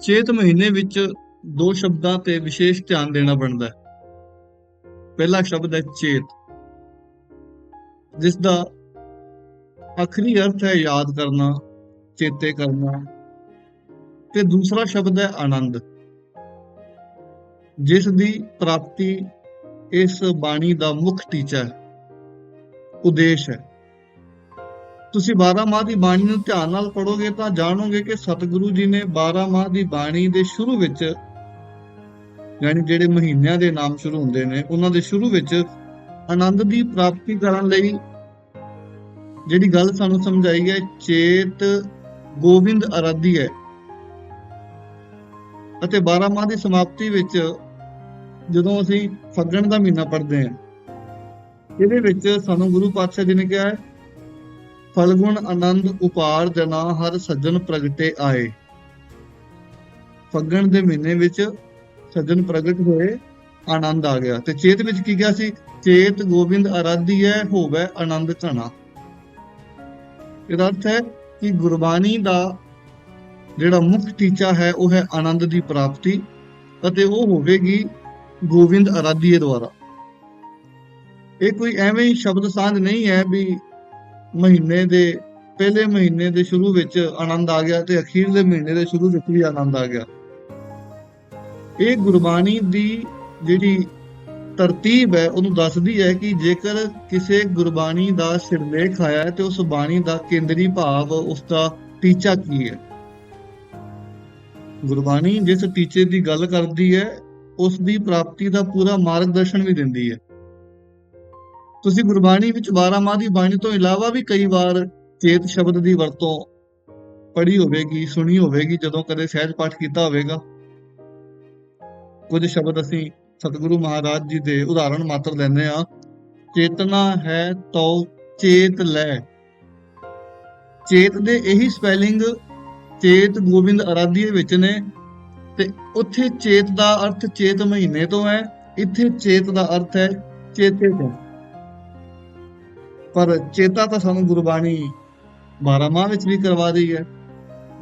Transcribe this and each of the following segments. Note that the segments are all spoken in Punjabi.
ਚੇਤ ਮਹੀਨੇ ਵਿੱਚ ਦੋ ਸ਼ਬਦਾਂ ਤੇ ਵਿਸ਼ੇਸ਼ ਧਿਆਨ ਦੇਣਾ ਬਣਦਾ ਹੈ। ਪਹਿਲਾ ਸ਼ਬਦ ਹੈ ਚੇਤ। ਜਿਸ ਦਾ ਆਖਰੀ ਅਰਥ ਹੈ ਯਾਦ ਕਰਨਾ, ਚੇਤੇ ਕਰਨਾ ਤੇ ਦੂਸਰਾ ਸ਼ਬਦ ਹੈ ਆਨੰਦ। ਜਿਸ ਦੀ ਪ੍ਰਾਪਤੀ ਇਸ ਬਾਣੀ ਦਾ ਮੁੱਖ ਟੀਚਾ ਹੈ, ਉਦੇਸ਼ ਹੈ। ਤੁਸੀਂ 12 ਮਾਹ ਦੀ ਬਾਣੀ ਨੂੰ ਧਿਆਨ ਨਾਲ ਪੜੋਗੇ ਤਾਂ ਜਾਣੋਗੇ ਕਿ ਸਤਿਗੁਰੂ ਜੀ ਨੇ 12 ਮਾਹ ਦੀ ਬਾਣੀ ਦੇ ਸ਼ੁਰੂ ਵਿੱਚ, ਯਾਨੀ ਜਿਹੜੇ ਮਹੀਨਿਆਂ ਦੇ ਨਾਮ ਸ਼ੁਰੂ ਹੁੰਦੇ ਨੇ, ਉਹਨਾਂ ਦੇ ਸ਼ੁਰੂ ਵਿੱਚ ਆਨੰਦ ਦੀ ਪ੍ਰਾਪਤੀ ਕਰਨ ਲਈ ਜਿਹੜੀ ਗੱਲ ਸਾਨੂੰ ਸਮਝਾਈ ਹੈ, ਚੇਤ ਗੋਬਿੰਦ ਅਰਾਧੀ ਹੈ। ਅਤੇ 12 ਮਾਹ ਦੀ ਸਮਾਪਤੀ ਵਿੱਚ ਜਦੋਂ ਅਸੀਂ ਫੱਗਣ ਦਾ ਮਹੀਨਾ ਪੜ੍ਹਦੇ ਹਾਂ, ਇਹਦੇ ਵਿੱਚ ਸਾਨੂੰ ਗੁਰੂ ਪਾਤਸ਼ਾਹ ਜੀ ਨੇ ਕਿਹਾ ਹੈ ਫਲਗੁਣ ਆਨੰਦ ਉਪਾਰ ਜਨਾ ਹਰ ਸੱਜਣ ਪ੍ਰਗਟੇ ਆਏ। ਫੱਗਣ ਦੇ ਮਹੀਨੇ ਵਿੱਚ ਸੱਜਣ ਪ੍ਰਗਟ ਹੋਏ, ਆਨੰਦ ਆ ਗਿਆ। ਤੇ ਚੇਤ ਵਿੱਚ ਕੀ ਗਿਆ ਸੀ? ਚੇਤ ਗੋਬਿੰਦ ਆਰਾਧੀ ਹੈ ਹੋਵੇ ਆਨੰਦ ਘਣਾ ਇਹਦਾ ਅਰਥ ਹੈ ਕਿ ਗੁਰਬਾਣੀ ਦਾ ਜਿਹੜਾ ਮੁੱਖ ਟੀਚਾ ਹੈ, ਉਹ ਹੈ ਆਨੰਦ ਦੀ ਪ੍ਰਾਪਤੀ ਅਤੇ ਉਹ ਹੋਵੇਗੀ ਗੋਬਿੰਦ ਆਰਾਧੀਏ ਦੁਆਰਾ। ਇਹ ਕੋਈ ਐਵੇਂ ਹੀ ਸ਼ਬਦ ਸਾਂਝ ਨਹੀਂ ਹੈ ਵੀ ਮਹੀਨੇ ਦੇ, ਪਹਿਲੇ ਮਹੀਨੇ ਦੇ ਸ਼ੁਰੂ ਵਿੱਚ ਆਨੰਦ ਆ ਗਿਆ ਤੇ ਅਖੀਰਲੇ ਮਹੀਨੇ ਦੇ ਸ਼ੁਰੂ ਵਿੱਚ ਵੀ ਆਨੰਦ ਆ ਗਿਆ। ਇਹ ਗੁਰਬਾਣੀ ਦੀ ਜਿਹੜੀ ਤਰਤੀਬ ਹੈ, ਉਹਨੂੰ ਦੱਸਦੀ ਹੈ ਕਿ ਜੇਕਰ ਕਿਸੇ ਗੁਰਬਾਣੀ ਦਾ ਸਿਰਲੇਖ ਆਇਆ ਹੈ ਤੇ ਉਸ ਬਾਣੀ ਦਾ ਕੇਂਦਰੀ ਭਾਵ ਉਸ ਦਾ ਟੀਚਾ ਕੀ ਹੈ? ਗੁਰਬਾਣੀ ਜਿਸ ਟੀਚੇ ਦੀ ਗੱਲ ਕਰਦੀ ਹੈ, ਉਸ ਦੀ ਪ੍ਰਾਪਤੀ ਦਾ ਪੂਰਾ ਮਾਰਗਦਰਸ਼ਨ ਵੀ ਦਿੰਦੀ ਹੈ। ਤੁਸੀਂ ਗੁਰਬਾਣੀ ਵਿੱਚ 12 ਮਾਹ ਦੀ ਬਾਣੀ ਤੋਂ ਇਲਾਵਾ ਵੀ ਕਈ ਵਾਰ ਚੇਤ ਸ਼ਬਦ ਦੀ ਵਰਤੋਂ ਪੜ੍ਹੀ ਹੋਵੇਗੀ, ਸੁਣੀ ਹੋਵੇਗੀ, ਜਦੋਂ ਕਦੇ ਸਹਿਜ ਪਾਠ ਕੀਤਾ ਹੋਵੇਗਾ। ਕੁਝ ਸ਼ਬਦ ਅਸੀਂ ਸਤਿਗੁਰੂ ਮਹਾਰਾਜ ਜੀ ਦੇ ਉਦਾਹਰਣ ਮਾਤਰ ਲੈਂਦੇ ਆ ਚੇਤਨਾ ਹੈ ਤੋ ਚੇਤ ਲੈ। ਚੇਤ ਦੇ ਇਹੀ ਸਪੈਲਿੰਗ ਚੇਤ ਗੋਬਿੰਦ ਅਰਾਧੀਏ ਵਿੱਚ ਨੇ ਤੇ ਉੱਥੇ ਚੇਤ ਦਾ ਅਰਥ ਚੇਤ ਮਹੀਨੇ ਤੋਂ ਹੈ, ਇੱਥੇ ਚੇਤ ਦਾ ਅਰਥ ਹੈ ਚੇਤੇ ਤੋਂ। ਪਰ ਚੇਤਾ ਤਾਂ ਸਾਨੂੰ ਗੁਰਬਾਣੀ 12 ਮਾਹ ਵਿੱਚ ਵੀ ਕਰਵਾ ਰਹੀ ਹੈ।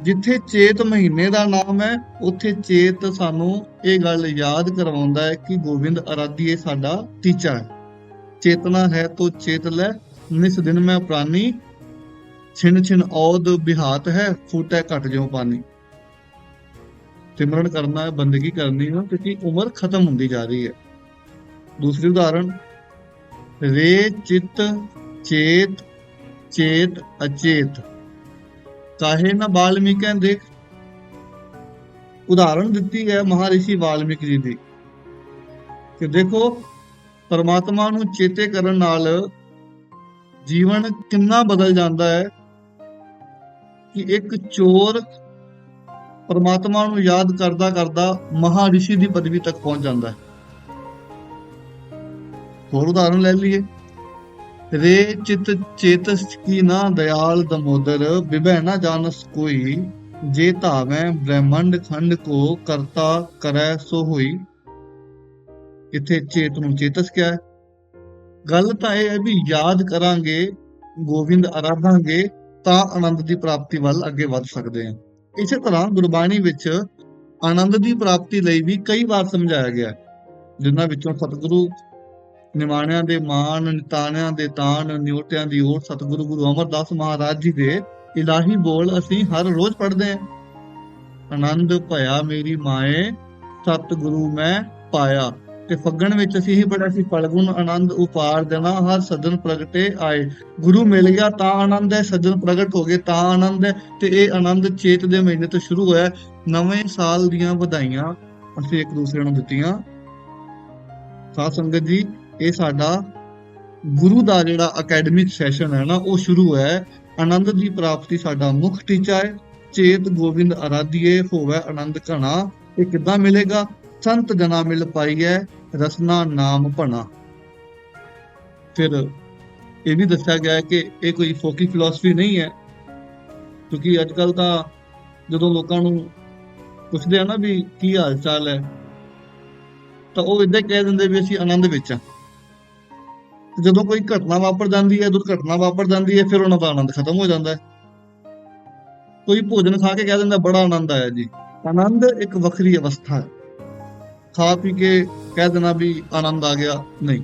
ਜਿੱਥੇ ਚੇਤ ਮਹੀਨੇ ਦਾ ਨਾਮ ਹੈ, ਉੱਥੇ ਚੇਤ ਸਾਨੂੰ ਇਹ ਗੱਲ ਯਾਦ ਕਰਵਾਉਂਦਾ ਹੈ ਕਿ ਗੋਬਿੰਦ ਅਰਾਧੀਏ ਸਾਡਾ ਟੀਚਾ ਹੈ। ਚੇਤਨਾ ਹੈ ਤੋ ਚੇਤ ਲੈ, ਨਿਸ ਦਿਨ ਮੈਂ ਪ੍ਰਾਨੀ ਛਿਨ ਛਿਨ ਔਦ ਬਿਹਾਤ ਹੈ, ਫੂਟੈ ਘਟ ਜਿਉ ਪਾਣੀ ਸਿਮਰਨ ਕਰਨਾ ਹੈ ਬੰਦਗੀ ਕਰਨੀ ਹੈ ਕਿਉਂਕਿ ਉਮਰ ਖਤਮ ਹੁੰਦੀ ਜਾ ਰਹੀ ਹੈ। ਦੂਸਰੀ ਉਦਾਹਰਣ ਰੇ ਚਿੱਤ ਚੇਤ ਚੇਤ, ਅਚੇਤ। ਕਾਹੇ ਨਾ ਬਾਲਮੀਕਾਂ ਦੇ ਉਦਾਹਰਣ ਦਿੱਤੀ ਹੈ ਮਹਾਰਿਸ਼ੀ ਵਾਲਮੀਕ ਜੀ ਦੀ ਕਿ ਦੇਖੋ, ਪਰਮਾਤਮਾ ਨੂੰ ਚੇਤੇ ਕਰਨ ਨਾਲ ਜੀਵਨ ਕਿੰਨਾ ਬਦਲ ਜਾਂਦਾ ਹੈ ਕਿ ਇੱਕ ਚੋਰ ਪਰਮਾਤਮਾ ਨੂੰ ਯਾਦ ਕਰਦਾ ਕਰਦਾ ਮਹਾਰਿਸ਼ੀ ਦੀ ਪਦਵੀ ਤੱਕ ਪਹੁੰਚ ਜਾਂਦਾ ਹੈ। ਹੋਰ ਉਦਾਹਰਣ ਲੈ ਲਈਏ। ਰੇ ਚਿਤ ਚੇਤਸ ਕੀ ਨਾ ਦਇਆਲ ਦਮੋਦਰ ਵਿਭੈ ਨਾ ਜਾਣਸ ਕੋਈ, ਜੇ ਧਾਵੈ ਬ੍ਰਹਮੰਡ ਖੰਡ ਕੋ ਕਰਤਾ ਕਰੈ ਸੋ ਹੋਈ। ਇੱਥੇ ਚੇਤ ਨੂੰ ਚੇਤਸ ਕਿਹਾ ਹੈ। ਗੱਲ ਤਾਂ ਇਹ ਹੈ ਵੀ ਯਾਦ ਕਰਾਂਗੇ ਗੋਬਿੰਦ ਆਰਾਧਾਂਗੇ ਤਾਂ ਆਨੰਦ ਦੀ ਪ੍ਰਾਪਤੀ ਵੱਲ ਅੱਗੇ ਵੱਧ ਸਕਦੇ ਹਾਂ। ਇਸੇ ਤਰ੍ਹਾਂ ਗੁਰਬਾਣੀ ਵਿੱਚ ਆਨੰਦ ਦੀ ਪ੍ਰਾਪਤੀ ਲਈ ਵੀ ਕਈ ਵਾਰ ਸਮਝਾਇਆ ਗਿਆ ਜਿਨ੍ਹਾਂ ਵਿੱਚੋਂ ਸਤਿਗੁਰੂ ਨਿਮਾਣਿਆਂ ਦੇ ਮਾਨ ਨਿਤਾਣਿਆਂ ਦੇ ਤਾਣ ਨਿਉਟਿਆਂ ਦੀ ਓਟ ਸਤਿਗੁਰੂ ਗੁਰੂ ਅਮਰਦਾਸ ਮਹਾਰਾਜ ਜੀ ਦੇ ਇਲਾਹੀ ਬੋਲ ਅਸੀਂ ਹਰ ਰੋਜ਼ ਪੜ੍ਹਦੇ ਹਾਂ। ਆਨੰਦ ਭਇਆ ਮੇਰੀ ਮਾਏ, ਸਤਿਗੁਰੂ ਮੈਂ ਪਾਇਆ। ਤੇ ਫੱਗਣ ਵਿੱਚ ਅਸੀਂ ਹੀ ਪੜਿਆ ਸੀ ਫਲਗੁਣ ਆਨੰਦ ਉਪਾਰ ਦੇਣਾ, ਹਰ ਸਦਨ ਪ੍ਰਗਟੇ ਆਏ। ਗੁਰੂ ਮਿਲ ਗਿਆ ਤਾਂ ਆਨੰਦ ਹੈ, ਸੱਜਣ ਪ੍ਰਗਟ ਹੋ ਗਏ ਤਾਂ ਆਨੰਦ ਹੈ। ਤੇ ਇਹ ਆਨੰਦ ਚੇਤ ਦੇ ਮਹੀਨੇ ਤੋਂ ਸ਼ੁਰੂ ਹੋਇਆ ਨਵੇਂ ਸਾਲ ਦੀਆਂ ਵਧਾਈਆਂ ਅਸੀਂ ਇੱਕ ਦੂਸਰੇ ਨੂੰ ਦਿੱਤੀਆਂ। ਸਾਧ ਸੰਗਤ ਜੀ ਇਹ ਸਾਡਾ ਗੁਰੂ ਦਾ ਜਿਹੜਾ ਅਕੈਡਮਿਕ ਸੈਸ਼ਨ ਹੈ ਨਾ, ਉਹ ਸ਼ੁਰੂ ਹੈ। ਆਨੰਦ ਦੀ ਪ੍ਰਾਪਤੀ ਸਾਡਾ ਮੁੱਖ ਟੀਚਾ ਹੈ। ਚੇਤ ਗੋਬਿੰਦ ਅਰਾਧੀਏ ਹੋਵੇ ਆਨੰਦ ਘਣਾ, ਇਹ ਕਿੱਦਾਂ ਮਿਲੇਗਾ? ਸੰਤ ਜਨਾ ਮਿਲ ਪਾਈਐ, ਰਸਨਾ ਨਾਮ ਭਣਾ। ਫਿਰ ਇਹ ਵੀ ਦੱਸਿਆ ਗਿਆ ਹੈ ਕਿ ਇਹ ਕੋਈ ਫੋਕੀ ਫਿਲਾਸਫੀ ਨਹੀਂ ਹੈ। ਕਿਉਂਕਿ ਅੱਜ ਕੱਲ ਤਾਂ ਜਦੋਂ ਲੋਕਾਂ ਨੂੰ ਪੁੱਛਦੇ ਆ ਨਾ ਵੀ ਕੀ ਹਾਲ ਚਾਲ ਹੈ, ਤਾਂ ਉਹ ਇਦਾਂ ਕਹਿ ਦਿੰਦੇ ਵੀ ਅਸੀਂ ਆਨੰਦ ਵਿੱਚ ਆ ਜਦੋਂ ਕੋਈ ਘਟਨਾ ਵਾਪਰ ਜਾਂਦੀ ਹੈ, ਦੁਰਘਟਨਾ ਵਾਪਰ ਜਾਂਦੀ ਹੈ, ਫਿਰ ਉਹਨਾਂ ਦਾ ਆਨੰਦ ਖਤਮ ਹੋ ਜਾਂਦਾ ਹੈ। ਕੋਈ ਭੋਜਨ ਖਾ ਕੇ ਕਹਿ ਦਿੰਦਾ, ਬੜਾ ਆਨੰਦ ਆਇਆ ਜੀ। ਆਨੰਦ ਇੱਕ ਵੱਖਰੀ ਅਵਸਥਾ ਹੈ। ਖਾ ਪੀ ਕੇ ਕਹਿ ਦੇਣਾ ਵੀ ਆਨੰਦ ਆ ਗਿਆ, ਨਹੀਂ।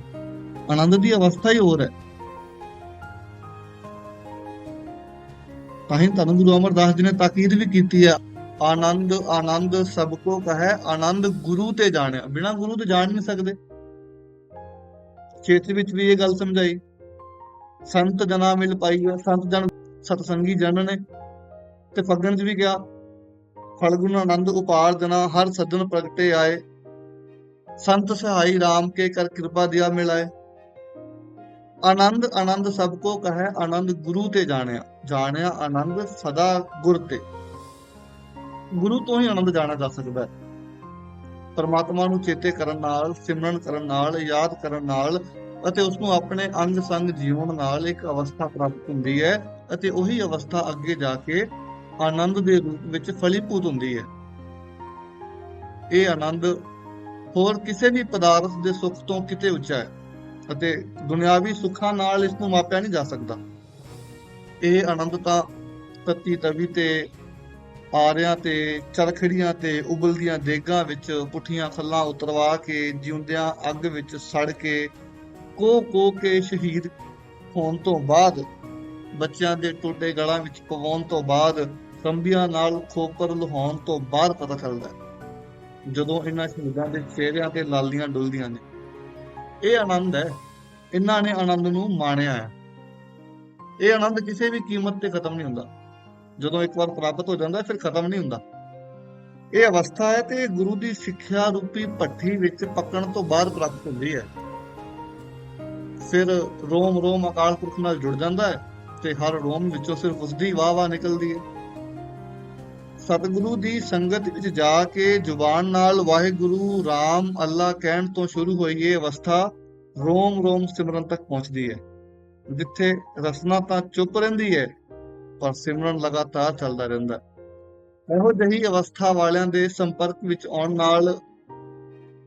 ਆਨੰਦ ਦੀ ਅਵਸਥਾ ਹੀ ਹੋਰ ਹੈ। ਤਾਂ ਹੀ ਧੰਨ ਗੁਰੂ ਅਮਰਦਾਸ ਜੀ ਨੇ ਤਾਕੀਦ ਵੀ ਕੀਤੀ ਹੈ, ਆਨੰਦ ਆਨੰਦ ਸਭ ਕੋ ਕਹੈ, ਆਨੰਦ ਗੁਰੂ ਤੇ ਜਾਣਿਆ। ਬਿਨਾ ਗੁਰੂ ਤੇ ਜਾਣ ਨਹੀਂ ਸਕਦੇ। ਚੇਤ ਵਿੱਚ ਵੀ ਇਹ ਗੱਲ ਸਮਝਾਈ। ਸੰਤ ਜਨਾ ਮਿਲ ਪਾਈ ਹੈ, ਸੰਤ ਜਨ ਸਤਸੰਗੀ ਜਨ ਨੇ ਤੇ ਫਗਣ ਚ ਵੀ ਕਿਹਾ ਫਲਗੁਣ ਆਨੰਦ ਉਪਾਰ ਜਨਾ, ਹਰ ਸੱਜਣ ਪ੍ਰਗਟੇ ਆਏ। ਸੰਤ ਸਹਾਈ RAM ਕੇ ਕਰ ਕਿਰਪਾ ਦਿਆ ਮਿਲਾਏ ਆਨੰਦ ਆਨੰਦ ਸਭ ਕੋ ਕਹੈ, ਆਨੰਦ ਗੁਰੂ ਤੇ ਜਾਣਿਆ। ਜਾਣਿਆ ਆਨੰਦ ਸਦਾ ਗੁਰ ਤੇ। ਗੁਰੂ ਤੋਂ ਹੀ ਆਨੰਦ ਜਾਣਾ ਜਾ ਸਕਦਾ ਹੈ। ਪਰਮਾਤਮਾ ਨੂੰ ਚੇਤੇ ਕਰਨ ਨਾਲ, ਸਿਮਰਨ ਕਰਨ ਨਾਲ, ਯਾਦ ਕਰਨ ਨਾਲ ਅਤੇ ਉਸ ਨੂੰ ਆਪਣੇ ਅੰਗ ਸੰਗ ਜੀਵਨ ਨਾਲ ਇੱਕ ਅਵਸਥਾ ਪ੍ਰਾਪਤ ਹੁੰਦੀ ਹੈ ਅਤੇ ਉਹੀ ਅਵਸਥਾ ਅੱਗੇ ਜਾ ਕੇ ਆਨੰਦ ਦੇ ਰੂਪ ਵਿੱਚ ਫਲੀਭੂਤ ਹੁੰਦੀ ਹੈ। ਇਹ ਆਨੰਦ ਹੋਰ ਕਿਸੇ ਵੀ ਪਦਾਰਥ ਦੇ ਸੁੱਖ ਤੋਂ ਕਿਤੇ ਉੱਚਾ ਹੈ ਅਤੇ ਦੁਨਿਆਵੀ ਸੁੱਖਾਂ ਨਾਲ ਇਸ ਨੂੰ ਮਾਪਿਆ ਨਹੀਂ ਜਾ ਸਕਦਾ। ਇਹ ਆਨੰਦ ਤਾਂ ਤਤੀ ਤਵੀ ਤੇ ਆਰਿਆਂ ਤੇ, ਚਰਖੜੀਆਂ ਤੇ, ਉਬਲਦੀਆਂ ਦੇਗਾਂ ਵਿੱਚ ਪੁੱਠੀਆਂ ਖੱਲਾਂ ਉਤਰਵਾ ਕੇ ਜਿਉਂਦਿਆਂ ਅੱਗ ਵਿੱਚ ਸੜ ਕੇ ਕੋ ਕੋ ਕੇ ਸ਼ਹੀਦ ਹੋਣ ਤੋਂ ਬਾਅਦ, ਬੱਚਿਆਂ ਦੇ ਟੋਟੇ ਗਲਾਂ ਵਿੱਚ ਪਵਾਉਣ ਤੋਂ ਬਾਅਦ ਕੰਬੀਆਂ ਨਾਲ ਖੋਪਰ ਲਹਾਉਣ ਤੋਂ ਬਾਅਦ ਪਤਾ ਚੱਲਦਾ ਹੈ, ਜਦੋਂ ਇਹਨਾਂ ਸ਼ਹੀਦਾਂ ਦੇ ਚਿਹਰਿਆਂ ਤੇ ਲਾਲੀਆਂ ਡੁੱਲਦੀਆਂ ਨੇ। ਇਹ ਆਨੰਦ ਹੈ, ਇਹਨਾਂ ਨੇ ਆਨੰਦ ਨੂੰ ਮਾਣਿਆ ਹੈ। ਇਹ ਆਨੰਦ ਕਿਸੇ ਵੀ ਕੀਮਤ ਤੇ ਖਤਮ ਨਹੀਂ ਹੁੰਦਾ। ਜਦੋਂ ਇੱਕ ਵਾਰ ਪ੍ਰਾਪਤ ਹੋ ਜਾਂਦਾ, ਫਿਰ ਖਤਮ ਨਹੀਂ ਹੁੰਦਾ। ਇਹ ਅਵਸਥਾ ਹੈ ਤੇ ਗੁਰੂ ਦੀ ਸਿੱਖਿਆ ਰੂਪੀ ਭੱਠੀ ਵਿੱਚ ਪੱਕਣ ਤੋਂ ਬਾਅਦ ਪ੍ਰਾਪਤ ਹੁੰਦੀ ਹੈ। ਫਿਰ ਰੋਮ ਰੋਮ ਅਕਾਲ ਪੁਰਖ ਨਾਲ ਜੁੜ ਜਾਂਦਾ ਹੈ ਤੇ ਹਰ ਰੋਮ ਵਿੱਚੋਂ ਸਿਰਫ ਉਸ ਦੀ ਵਾਹ ਵਾਹ ਨਿਕਲਦੀ ਹੈ। ਸਤਿਗੁਰੂ ਦੀ ਸੰਗਤ ਵਿੱਚ ਜਾ ਕੇ ਜ਼ੁਬਾਨ ਨਾਲ ਵਾਹਿਗੁਰੂ ਰਾਮ ਅੱਲਾ ਕਹਿਣ ਤੋਂ ਸ਼ੁਰੂ ਹੋਈ ਇਹ ਅਵਸਥਾ ਰੋਮ ਰੋਮ ਸਿਮਰਨ ਤੱਕ ਪਹੁੰਚਦੀ ਹੈ। ਜਿੱਥੇ ਰਸਨਾ ਤਾਂ ਚੁੱਪ ਰਹਿੰਦੀ ਹੈ ਪਰ ਸਿਮਰਨ ਲਗਾਤਾਰ ਚੱਲਦਾ ਰਹਿੰਦਾ। ਇਹੋ ਜਿਹੀ ਅਵਸਥਾ ਵਾਲਿਆਂ ਦੇ ਸੰਪਰਕ ਵਿੱਚ ਆਉਣ ਨਾਲ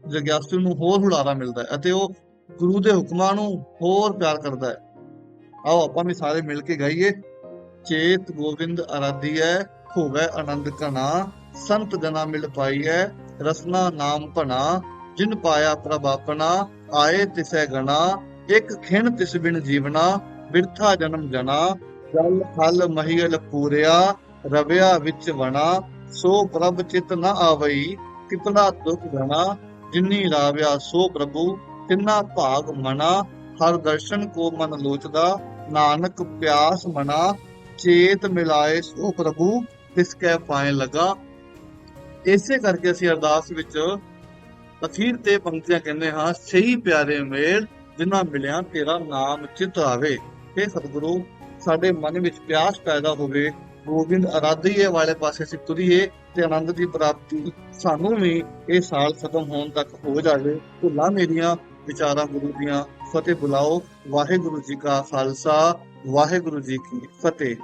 ਜਗਿਆਸੂ ਨੂੰ ਹੋਰ ਹੁਲਾਰਾ ਮਿਲਦਾ ਹੈ ਅਤੇ ਉਹ ਗੁਰੂ ਦੇ ਹੁਕਮਾਂ ਨੂੰ ਹੋਰ ਪਿਆਰ ਕਰਦਾ ਹੈ। ਆਓ ਆਪਾਂ ਵੀ ਸਾਰੇ ਮਿਲ ਕੇ ਗਾਈਏ। ਚੇਤ ਗੋਬਿੰਦ ਅਰਾਧੀਐ ਹੋਵੇ ਆਨੰਦ ਕਨਾ ਸੰਤ ਜਨਾ ਮਿਲ ਪਾਈ ਹੈ, ਰਸਨਾ ਨਾਮ ਭਣਾ, ਜਿਨ ਪਾਇਆ ਪ੍ਰਭ ਆਪਣਾ, ਆਏ ਤਿਸੈ ਗਣਾ, ਇੱਕ ਖਿਣ ਤਿਸ ਬਿਨ ਜੀਵਨਾ ਬਿਰਥਾ ਜਨਮ ਜਨਾ ਜਲ ਫਲ ਮਹੀਲ ਪੂਰਿਆ, ਰਵਿਆ ਵਿੱਚ ਵਣਾ, ਸੋ ਪ੍ਰਭ ਚਿਤ ਨ ਆਵਈ, ਕਿਤਨਾ ਦੁਖ ਘਣਾ, ਜਿਨੀ ਰਾਵਿਆ ਸੋ ਪ੍ਰਭੂ, ਤਿੰਨਾ ਭਾਗ ਮਨਾ ਹਰ ਦਰਸ਼ਨ ਕੋ ਮਨ ਲੋਚਦਾ, ਨਾਨਕ ਪਿਆਸ ਮਨਾ ਚੇਤ ਮਿਲਾਏ ਸੋ ਪ੍ਰਭੂ, ਤਿਸ ਕੈ ਪਾਏ ਲਗਾ। ਇਸੇ ਕਰਕੇ ਅਸੀਂ ਅਰਦਾਸ ਵਿੱਚ ਅਖੀਰ ਤੇ ਪੰਕਤੀਆਂ ਕਹਿੰਦੇ ਹਾਂ, ਸਹੀ ਪਿਆਰੇ ਮੇਲ, ਜਿਨ੍ਹਾਂ ਮਿਲਿਆ ਤੇਰਾ ਨਾਮ ਚਿਤ ਆਵੇ। ਇਹ ਸਤਿਗੁਰੂ ਸਾਡੇ ਮਨ ਵਿੱਚ ਪਿਆਸ ਪੈਦਾ ਹੋਵੇ, ਗੋਬਿੰਦ ਅਰਾਧੀਏ ਵਾਲੇ ਪਾਸੇ ਅਸੀਂ ਤੁਰੀਏ ਤੇ ਆਨੰਦ ਦੀ ਪ੍ਰਾਪਤੀ ਸਾਨੂੰ ਵੀ ਇਹ ਸਾਲ ਖਤਮ ਹੋਣ ਤੱਕ ਹੋ ਜਾਵੇ। ਭੁੱਲਾਂ ਮੇਰੀਆਂ, ਵਿਚਾਰਾਂ ਗੁਰੂ ਦੀਆਂ, ਫਤਿਹ ਬੁਲਾਓ। ਵਾਹਿਗੁਰੂ ਜੀ ਕਾ ਖਾਲਸਾ, ਵਾਹਿਗੁਰੂ ਜੀ ਕੀ ਫਤਿਹ।